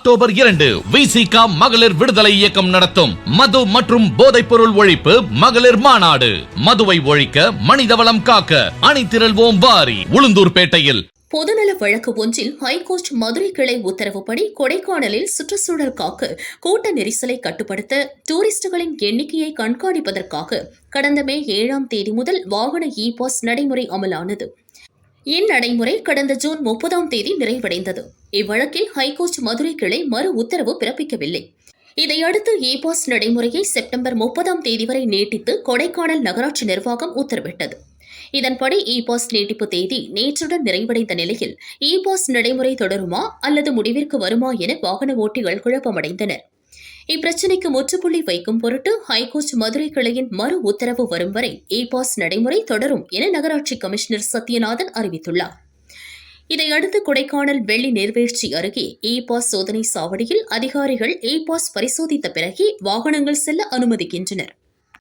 October இரண்டு விசிகா மகளிர் விடுதலை இயக்கம் நடத்தும். மது மற்றும் போதைப் பொருள் ஒழிப்பு மகளிர் மாநாடு. மதுவை ஒழிக்க மனிதவளம் காக்க அணிதிரள்வோம் வாரி உளுந்தூர்பேட்டையில் பொதுநல வழக்கு ஒன்றில் ஹைகோர்ட் மதுரை கிளை உத்தரவுப்படி கொடைக்கானலில் சுற்றுச்சூழல் காக்க கூட்ட நெரிசலை கட்டுப்படுத்த டூரிஸ்டுகளின் எண்ணிக்கையை கண்காணிப்பதற்காக கடந்த மே ஏழாம் தேதி முதல் வாகன இ பாஸ் நடைமுறை அமலானது. இந்நடைமுறை கடந்த ஜூன் முப்பதாம் தேதி நிறைவடைந்தது. இவ்வழக்கில் ஹைகோர்ட் மதுரை கிளை மறு உத்தரவு பிறப்பிக்கவில்லை. இதையடுத்து இ பாஸ் நடைமுறையை செப்டம்பர் முப்பதாம் தேதி வரை நீட்டித்து கொடைக்கானல் நகராட்சி நிர்வாகம் உத்தரவிட்டது. இதன்படி இ பாஸ் நீட்டிப்பு தேதி நேற்றுடன் நிறைவடைந்த நிலையில் இ பாஸ் நடைமுறை தொடருமா அல்லது முடிவிற்கு வருமா என வாகன ஓட்டிகள் குழப்பமடைந்தனர். இப்பிரச்சினைக்கு முற்றுப்புள்ளி வைக்கும் பொருட்டு ஹைகோர்ட் மதுரை கிளையின் மறு உத்தரவு வரும் வரை இ பாஸ் நடைமுறை தொடரும் என நகராட்சி கமிஷனர் சத்யநாதன் அறிவித்துள்ளார். இதையடுத்து கொடைக்கானல் வெள்ளி நீர்வீழ்ச்சி அருகே இ பாஸ் சோதனை சாவடியில் அதிகாரிகள் இ பாஸ் பரிசோதித்த பிறகே வாகனங்கள் செல்ல அனுமதிக்கின்றனர்.